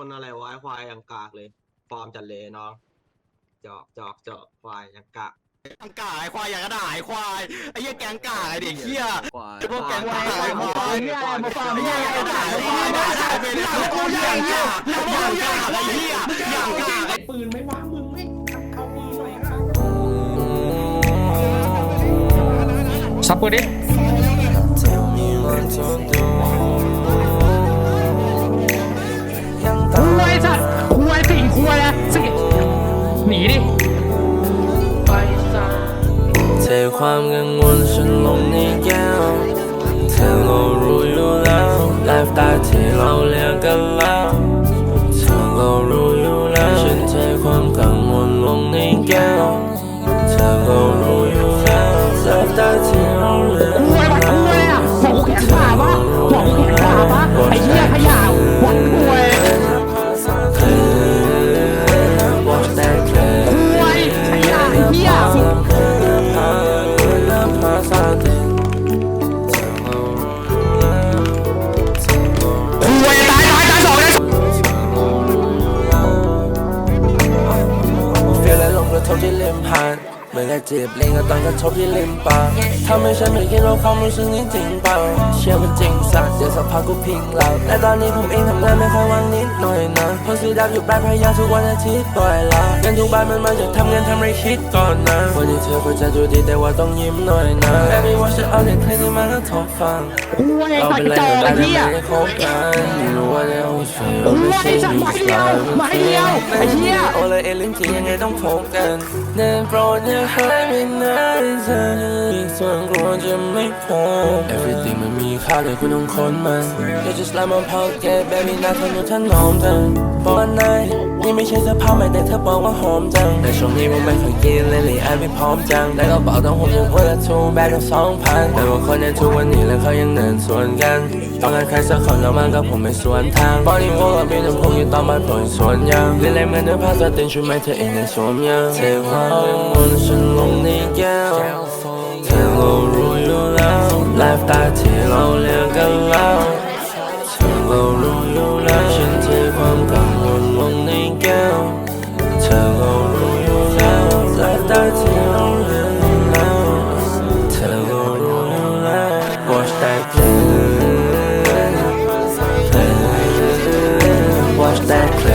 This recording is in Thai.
คนอะไรวะไอ้ควายยังกากเลย ฟอร์มจัดเลยน้องจอกจอกจอกควายยังกากแกงกาไอ้ควายอยากกระด่าไอ้ควายไอ้เหี้ยแกงกาไอ้เด็กเหี้ยควายไอ้พวกแกงกาไอ้ควควายเหี้ยอะไรมาฟาร์มไอ้เหี้เหี้ยยอะไรอยากกระด่าด่าไอ้ไอ้ควายยด่าไปเลยไอ้พวกอย่างกาอย่างกาไอ้เหี้ยอย่างกาไอ้ปืนไม่ว่ามึงไม่เอาปืนหน่อยอะซับปืนดิ หนีดิเทความกังวลฉันลงในแก้วเธอก็รู้อยู่แล้วไลฟ์สไตล์ที่เราเรียกกันแล้วเธอก็รู้อยู่แล้วฉันเทความกังวลลงในแก้วเธอก็รู้อยู่แล้วไลฟ์สไตล์ที่เราเรียก ยและ เหมือนกับจีบลิงกับตอนกระทบที่ริมปากทำให้ฉันไม่คิดว่าความรู้สึกนี้จริงเปล่า เชื่อมันจริงสักเดี๋ยวสักพักกูพิงหลับและตอนนี้ผมเองทำงานไม่ค่อยว่างนิดหน่อยนะเพราะสีดำอยู่บ้านพยายามทุกวันอาทิตย์บ่อยละเงินทุกบาทมันมาจากทำงานทำไรคิดก่อนนะวันนี้เธอควรจะดูดีแต่ว่าต้องยิ้มหน่อยนะ Baby ว่าฉันเอาเด็กเพลงนี้มาแล้วทบฟังคุยเราสัตเป็นว์ไรจอกันไอ้ได้เหี้ยไม่ได้คบกันไม่รู้ว่าจะเอาใครคุยสัตว์มาเดียวมาเดียวไอ้เหี้ยโอเลยเอลินที่ยังไงต้องพบกันเดินโปรดอย่าหายไปไหนเธออีส่วนกลัวจะไม่พบ Everything มันมีค่าเลยคุณต้องค้นมัน You just like my pocket baby น่าทนุถนอมจังบอกว่า นี่ไม่ใช่เสื้อผ้าใหม่แต่เธอบอกว่าหอมจัง แต่ช่วงนี้ผมไม่ค่อยกินเลยเลยไอไม่พร้อมจังแต่ก็บอกต้องผมยังวันละทูแบกกับสองพันแต่ว่าคนในทุกวันนี้แล้วเขายังเดินสวนกัน ต้องการใครสักคนแล้วมันก็ผมไม่สวนทางบอดี้วอลกับเป็นผมอยู่ตอนบ้านผมสวนยางเล่นเล่นเหมือนเดิมพาสตินช่วยไม่เธอเองในสวมยางเทความกังวลฉันลงในแก้วเธอรู้อยู่แล้วไลฟ์สไตล์ที่เราเรีย that cloud.